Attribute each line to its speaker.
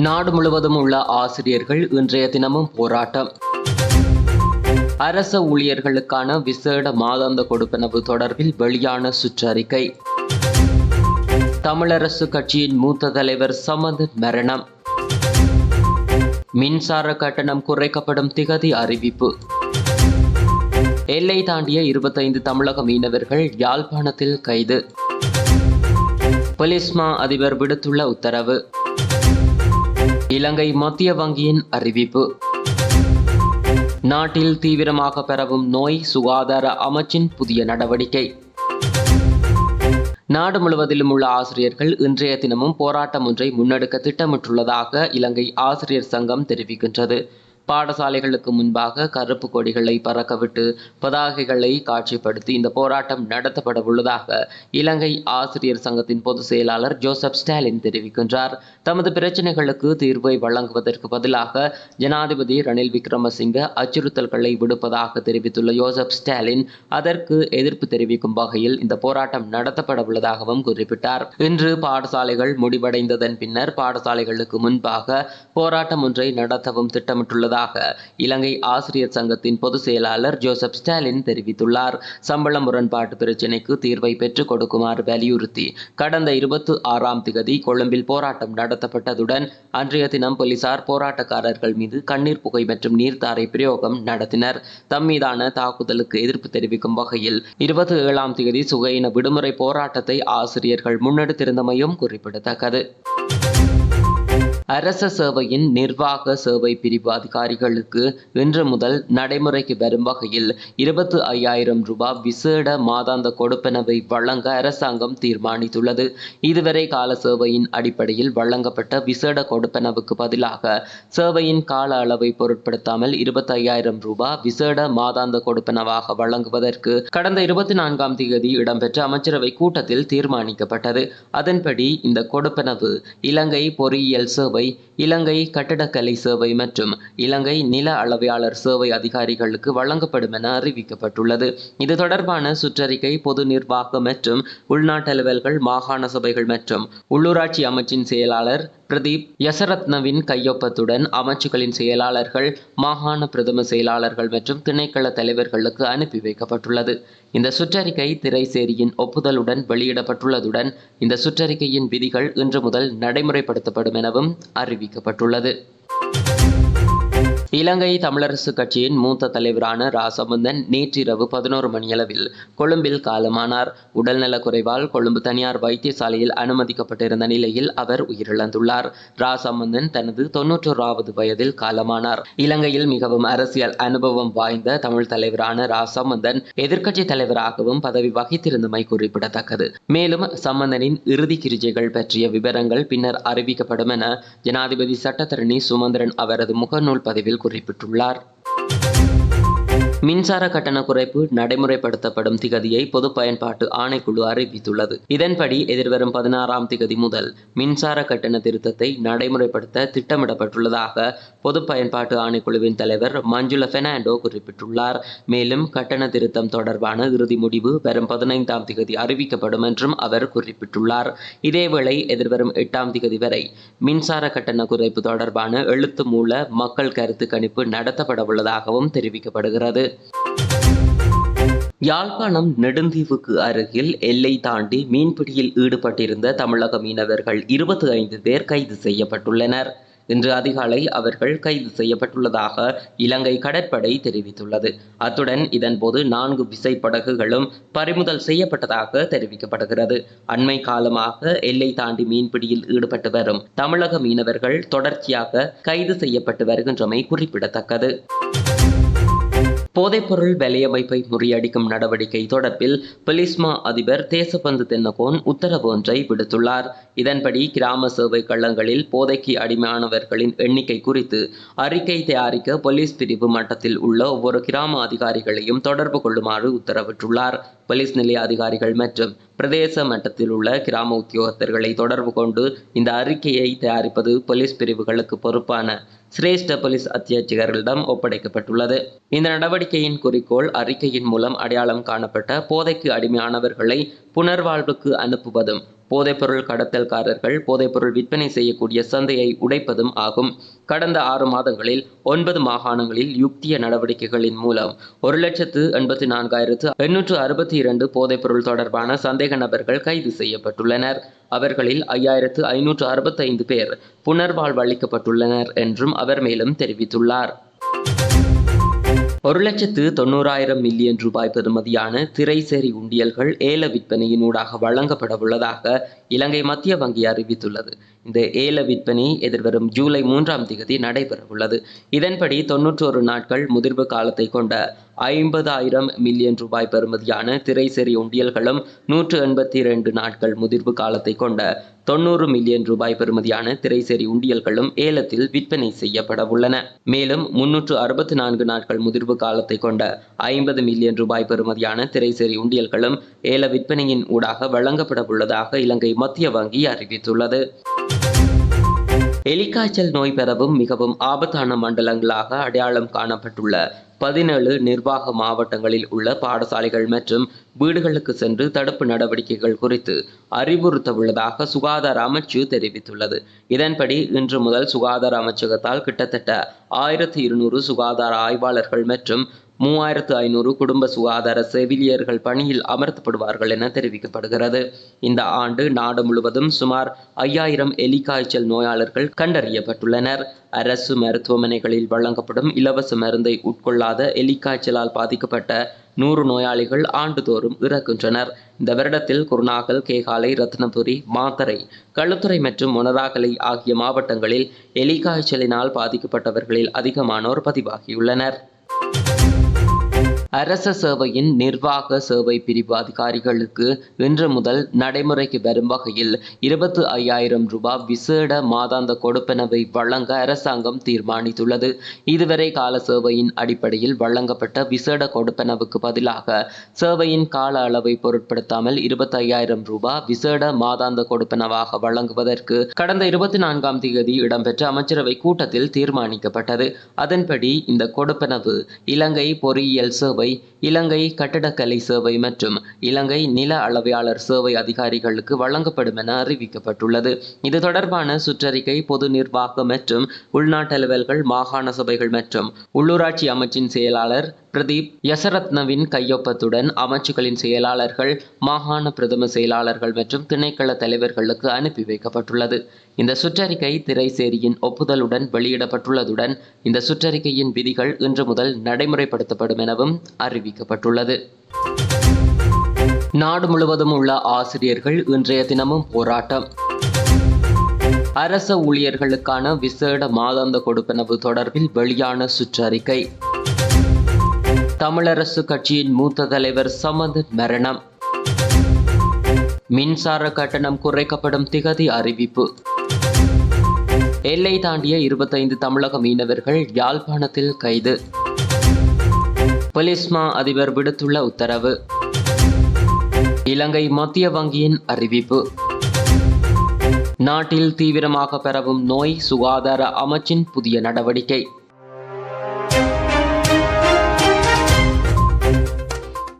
Speaker 1: நாடு முழுவதும் உள்ள ஆசிரியர்கள் இன்றைய தினமும் போராட்டம். அரச ஊழியர்களுக்கான விசேட மாதாந்த கொடுப்பனவு தொடர்பில் வெளியான சுற்றறிக்கை. தமிழரசு கட்சியின் மூத்த தலைவர் சமந்தன் மரணம். மின்சார கட்டணம் குறைக்கப்படும் திகதி அறிவிப்பு. எல்லை தாண்டிய இருபத்தைந்து தமிழக மீனவர்கள் யாழ்ப்பாணத்தில் கைது. பொலிஸ்மா அதிபர் விடுத்துள்ள உத்தரவு. இலங்கை மத்திய வங்கியின் அறிவிப்பு. நாட்டில் தீவிரமாக பரவும் நோய் சுகாதார அமைச்சின் புதிய நடவடிக்கை. நாடு முழுவதிலும் உள்ள ஆசிரியர்கள் இன்றைய தினமும் போராட்டம் ஒன்றை முன்னெடுக்க திட்டமிட்டுள்ளதாக இலங்கை ஆசிரியர் சங்கம் தெரிவிக்கின்றது. பாடசாலைகளுக்கு முன்பாக கருப்பு கொடிகளை பறக்கவிட்டு பதாகைகளை காட்சிப்படுத்தி இந்த போராட்டம் நடத்தப்பட உள்ளதாக இலங்கை ஆசிரியர் சங்கத்தின் பொதுச் செயலாளர் ஜோசப் ஸ்டாலின் தெரிவிக்கின்றார். தமது பிரச்சனைகளுக்கு தீர்வை வழங்குவதற்கு பதிலாக ஜனாதிபதி ரணில் விக்ரமசிங்க அச்சுறுத்தல்களை விடுப்பதாக தெரிவித்துள்ள ஜோசப் ஸ்டாலின் அதற்கு எதிர்ப்பு தெரிவிக்கும் வகையில் இந்த போராட்டம் நடத்தப்பட உள்ளதாகவும் குறிப்பிட்டார். இன்று பாடசாலைகள் முடிவடைந்ததன் பின்னர் பாடசாலைகளுக்கு முன்பாக போராட்டம் ஒன்றை நடத்தவும் திட்டமிட்டுள்ளதாக உள்ளதாக இலங்கை ஆசிரியர் சங்கத்தின் பொதுச் செயலாளர் ஜோசப் ஸ்டாலின் தெரிவித்துள்ளார். சம்பள முரண்பாட்டு பிரச்சினைக்கு தீர்வை பெற்றுக் கொடுக்குமாறு வலியுறுத்தி கடந்த இருபத்தி ஆறாம் திகதி கொழும்பில் போராட்டம் நடத்தப்பட்டதுடன் அன்றைய தினம் போலீசார் போராட்டக்காரர்கள் மீது கண்ணீர் புகை மற்றும் நீர்த்தாரை பிரயோகம் நடத்தினர். தம் மீதான தாக்குதலுக்கு எதிர்ப்பு தெரிவிக்கும் வகையில் இருபத்தி ஏழாம் தேதி சுகையின விடுமுறை போராட்டத்தை ஆசிரியர்கள் முன்னெடுத்திருந்தமையும் குறிப்பிடத்தக்கது. அரச சேவையின் நிர்வாக சேவை பிரிவு அதிகாரிகளுக்கு இன்று முதல் நடைமுறைக்கு வரும் வகையில் இருபத்து ஐயாயிரம் ரூபாய் விசேட மாதாந்த கொடுப்பனவை வழங்க அரசாங்கம் தீர்மானித்துள்ளது. இதுவரை கால சேவையின் அடிப்படையில் வழங்கப்பட்ட விசேட கொடுப்பனவுக்கு பதிலாக சேவையின் கால அளவை பொருட்படுத்தாமல் இருபத்தி ஐயாயிரம் ரூபாய் விசேட மாதாந்த கொடுப்பனவாக வழங்குவதற்கு கடந்த இருபத்தி நான்காம் தேதி இடம்பெற்ற அமைச்சரவை கூட்டத்தில் தீர்மானிக்கப்பட்டது. அதன்படி இந்த கொடுப்பனவு இலங்கை பொறியியல் சேவை இலங்கை கட்டடக்கலை சேவை மற்றும் இலங்கை நில அளவையாளர் சேவை அதிகாரிகளுக்கு வழங்கப்படும் என அறிவிக்கப்பட்டுள்ளது. இது தொடர்பான சுற்றறிக்கை பொது நிர்வாகம் மற்றும் உள்நாட்டு அலுவல்கள் மாகாண சபைகள் மற்றும் உள்ளூராட்சி அமைச்சின் செயலாளர் பிரதீப் யசரத்னவின் கையொப்பத்துடன் அமைச்சுகளின் செயலாளர்கள் மாகாண பிரதம செயலாளர்கள் மற்றும் திணைக்கள தலைவர்களுக்கு அனுப்பி வைக்கப்பட்டுள்ளது. இந்த சுற்றறிக்கை திரைசேரியின் ஒப்புதலுடன் வெளியிடப்பட்டுள்ளதுடன் இந்த சுற்றறிக்கையின் விதிகள் இன்று முதல் நடைமுறைப்படுத்தப்படும் எனவும் அறிவிக்கப்பட்டுள்ளது. இலங்கை தமிழரசு கட்சியின் மூத்த தலைவரான ராசமுந்தன் நேற்றிரவு பதினோரு மணியளவில் கொழும்பில் காலமானார். உடல்நலக் குறைவால் கொழும்பு தனியார் வைத்தியசாலையில் அனுமதிக்கப்பட்டிருந்த நிலையில் அவர் உயிரிழந்துள்ளார். ராசமுந்தன் தனது தொன்னூற்றோராவது வயதில் காலமானார். இலங்கையில் மிகவும் அரசியல் அனுபவம் வாய்ந்த தமிழ் தலைவரான ராசமுந்தன் எதிர்க்கட்சி தலைவராகவும் பதவி வகித்திருந்தமை குறிப்பிடத்தக்கது. மேலும் சம்பந்தனின் இறுதி கிரிஜைகள் பற்றிய விவரங்கள் பின்னர் அறிவிக்கப்படும் என ஜனாதிபதி சட்டத்தரணி சுமந்திரன் அவரது முகநூல் பதிவில் குறிப்பிட்டுள்ளார். மின்சார கட்டண குறைப்பு நடைமுறைப்படுத்தப்படும் திகதியை பொது பயன்பாட்டு ஆணைக்குழு அறிவித்துள்ளது. இதன்படி எதிர்வரும் பதினாறாம் திகதி முதல் மின்சார கட்டண திருத்தத்தை நடைமுறைப்படுத்த திட்டமிடப்பட்டுள்ளதாக பொது பயன்பாட்டு ஆணைக்குழுவின் தலைவர் மஞ்சுள பெர்னாண்டோ குறிப்பிட்டுள்ளார். மேலும் கட்டண திருத்தம் தொடர்பான இறுதி முடிவு வரும் பதினைந்தாம் திகதி அறிவிக்கப்படும் என்றும் அவர் குறிப்பிட்டுள்ளார். இதேவேளை எதிர்வரும் எட்டாம் திகதி வரை மின்சார கட்டண குறைப்பு தொடர்பான எழுத்து மூல மக்கள் கருத்து கணிப்பு நடத்தப்பட உள்ளதாகவும் தெரிவிக்கப்படுகிறது. யாழ்ப்பாணம் நெடுந்தீவுக்கு அருகில் எல்லை தாண்டி மீன்பிடியில் ஈடுபட்டிருந்த தமிழக மீனவர்கள் இருபத்தி ஐந்து பேர் கைது செய்யப்பட்டுள்ளனர். இன்று அதிகாலை அவர்கள் கைது செய்யப்பட்டுள்ளதாக இலங்கை கடற்படை தெரிவித்துள்ளது. அத்துடன் இதன்போது நான்கு விசைப்படகுகளும் பறிமுதல் செய்யப்பட்டதாக தெரிவிக்கப்படுகிறது. அண்மை காலமாக எல்லை தாண்டி மீன்பிடியில் ஈடுபட்டு வரும் தமிழக மீனவர்கள் தொடர்ச்சியாக கைது செய்யப்பட்டு வருகின்றமை குறிப்பிடத்தக்கது. போதைப்பொருள் வலையமைப்பை முறியடிக்கும் நடவடிக்கை தொடர்பில் பொலிஸ்மா அதிபர் தேசபந்து தென்னகோன் உத்தரவு ஒன்றை விடுத்துள்ளார். இதன்படி கிராம சேவை கள்ளங்களில் போதைக்கு அடிமையானவர்களின் எண்ணிக்கை குறித்து அறிக்கை தயாரிக்க போலீஸ் பிரிவு மட்டத்தில் உள்ள ஒவ்வொரு கிராம அதிகாரிகளையும் தொடர்பு கொள்ளுமாறு உத்தரவிட்டுள்ளார். போலீஸ் நிலைய அதிகாரிகள் மற்றும் பிரதேச மட்டத்தில் உள்ள கிராம உத்தியோகத்தர்களை தொடர்பு கொண்டு இந்த அறிக்கையை தயாரிப்பது போலீஸ் பிரிவுகளுக்கு பொறுப்பான சிரேஷ்ட போலீஸ் அத்தியட்சகர்களிடம் ஒப்படைக்கப்பட்டுள்ளது. இந்த நடவடிக்கையின் குறிக்கோள் அறிக்கையின் மூலம் அடையாளம் காணப்பட்ட போதைக்கு அடிமையானவர்களை புனர்வாழ்வுக்கு அனுப்புவதும் போதைப்பொருள் கடத்தல்காரர்கள் போதைப்பொருள் விற்பனை செய்யக்கூடிய சந்தையை உடைப்பதும் ஆகும். கடந்த ஆறு மாதங்களில் ஒன்பது மாகாணங்களில் யுக்திய நடவடிக்கைகளின் மூலம் ஒரு லட்சத்து எண்பத்தி நான்காயிரத்து எண்ணூற்று அறுபத்தி இரண்டு போதைப்பொருள் தொடர்பான சந்தேக நபர்கள் கைது செய்யப்பட்டுள்ளனர். அவர்களில் ஐயாயிரத்து ஐநூற்று அறுபத்தைந்து பேர் புனர்வாழ்வு அளிக்கப்பட்டுள்ளனர் என்றும் அவர் மேலும் தெரிவித்துள்ளார். ஒரு லட்சத்து தொண்ணூறாயிரம் மில்லியன் ரூபாய் பெறுமதியான திரைசேரி உண்டியல்கள் ஏல விற்பனையினூடாக வழங்கப்பட உள்ளதாக இலங்கை மத்திய வங்கி அறிவித்துள்ளது. இந்த ஏல விற்பனை எதிர்வரும் ஜூலை மூன்றாம் தேதி நடைபெறவுள்ளது. இதன்படி தொன்னூற்றோரு நாட்கள் முதிர்வு காலத்தை கொண்ட ஐம்பதாயிரம் மில்லியன் ரூபாய் பெறுமதியான திரைசேரி உண்டியல்களும் நூற்று எண்பத்தி இரண்டு நாட்கள் முதிர்வு காலத்தை கொண்ட தொண்ணூறு மில்லியன் ரூபாய் பெறுமதியான திரைசேரி உண்டியல்களும் ஏலத்தில் விற்பனை செய்யப்பட உள்ளன மேலும் முன்னூற்று அறுபத்தி நான்கு நாட்கள் முதிர்வு காலத்தை கொண்ட ஐம்பது மில்லியன் ரூபாய் பெறுமதியான திரைசேரி உண்டியல்களும் ஏல விற்பனையின் ஊடாக வழங்கப்பட உள்ளதாக இலங்கை மத்திய வங்கி அறிவித்துள்ளது. எலிக்காய்ச்சல் நோய் பெறவும் மிகவும் ஆபத்தான மண்டலங்களாக அடையாளம் காணப்பட்டுள்ள பதினேழு நிர்வாக மாவட்டங்களில் உள்ள பாடசாலைகள் மற்றும் வீடுகளுக்கு சென்று தடுப்பு நடவடிக்கைகள் குறித்து அறிவுறுத்த உள்ளதாக சுகாதார அமைச்சு தெரிவித்துள்ளது. இதன்படி இன்று முதல் சுகாதார அமைச்சகத்தால் கிட்டத்தட்ட ஆயிரத்தி இருநூறு சுகாதார ஆய்வாளர்கள் மற்றும் மூவாயிரத்து ஐநூறு குடும்ப சுகாதார செவிலியர்கள் பணியில் அமர்த்தப்படுவார்கள் என தெரிவிக்கப்படுகிறது. இந்த ஆண்டு நாடு முழுவதும் சுமார் ஐயாயிரம் எலிக்காய்ச்சல் நோயாளர்கள் கண்டறியப்பட்டுள்ளனர். அரசு மருத்துவமனைகளில் வழங்கப்படும் இலவச மருந்தை உட்கொள்ளாத எலிக்காய்ச்சலால் பாதிக்கப்பட்ட நூறு நோயாளிகள் ஆண்டுதோறும் இறக்கின்றனர். இந்த வருடத்தில் குருநாகல் கேகாலை ரத்னபுரி மாத்தரை களுத்துறை மற்றும் மொனராகலை ஆகிய மாவட்டங்களில் எலிகாய்ச்சலினால் பாதிக்கப்பட்டவர்களில் அதிகமானோர் பதிவாகியுள்ளனர். அரச சேவையின் நிர்வாக சேவை பிரிவு அதிகாரிகளுக்கு இன்று முதல் நடைமுறைக்கு வரும் வகையில் இருபத்து ஐயாயிரம் ரூபாய் விசேட மாதாந்த கொடுப்பனவை வழங்க அரசாங்கம் தீர்மானித்துள்ளது. இதுவரை கால சேவையின் அடிப்படையில் வழங்கப்பட்ட விசேட கொடுப்பனவுக்கு பதிலாக சேவையின் கால அளவை பொருட்படுத்தாமல் இருபத்தி ஐயாயிரம் ரூபாய் விசேட மாதாந்த கொடுப்பனவாக வழங்குவதற்கு கடந்த இருபத்தி நான்காம் தேதி இடம்பெற்ற அமைச்சரவை கூட்டத்தில் தீர்மானிக்கப்பட்டது. அதன்படி இந்த கொடுப்பனவு இலங்கை பொறியியல் சேவை இலங்கை கட்டடக்கலை சேவை மற்றும் இலங்கை நில அளவையாளர் சேவை அதிகாரிகளுக்கு வழங்கப்படும் என அறிவிக்கப்பட்டுள்ளது. இது தொடர்பான சுற்றறிக்கை பொது நிர்வாக மற்றும் உள்நாட்டு அலுவல்கள் மாகாண சபைகள் மற்றும் உள்ளூராட்சி அமைச்சின் செயலாளர் பிரதீப் யசரத்னவின் கையொப்பத்துடன் அமைச்சுகளின் செயலாளர்கள் மாகாண பிரதம செயலாளர்கள் மற்றும் திணைக்கள தலைவர்களுக்கு அனுப்பி வைக்கப்பட்டுள்ளது. இந்த சுற்றறிக்கை திரைசேரியின் ஒப்புதலுடன் வெளியிடப்பட்டுள்ளதுடன் இந்த சுற்றறிக்கையின் விதிகள் இன்று முதல் நடைமுறைப்படுத்தப்படும் எனவும் அறிவிக்கப்பட்டுள்ளது. நாடு முழுவதும் உள்ள ஆசிரியர்கள் இன்றைய தினமும் போராட்டம். அரச ஊழியர்களுக்கான விசேட மாதாந்த கொடுப்பனவு தொடர்பில் வெளியான சுற்றறிக்கை. தமிழரசு கட்சியின் மூத்த தலைவர் சமந்தன் மரணம். மின்சார கட்டணம் குறைக்கப்படும் திகதி அறிவிப்பு. எல்லை தாண்டிய இருபத்தைந்து தமிழக மீனவர்கள் யாழ்ப்பாணத்தில் கைது. பொலிஸ்மா அதிபர் விடுத்துள்ள உத்தரவு. இலங்கை மத்திய வங்கியின் அறிவிப்பு. நாட்டில் தீவிரமாக பரவும் நோய் சுகாதார அமைச்சின் புதிய நடவடிக்கை.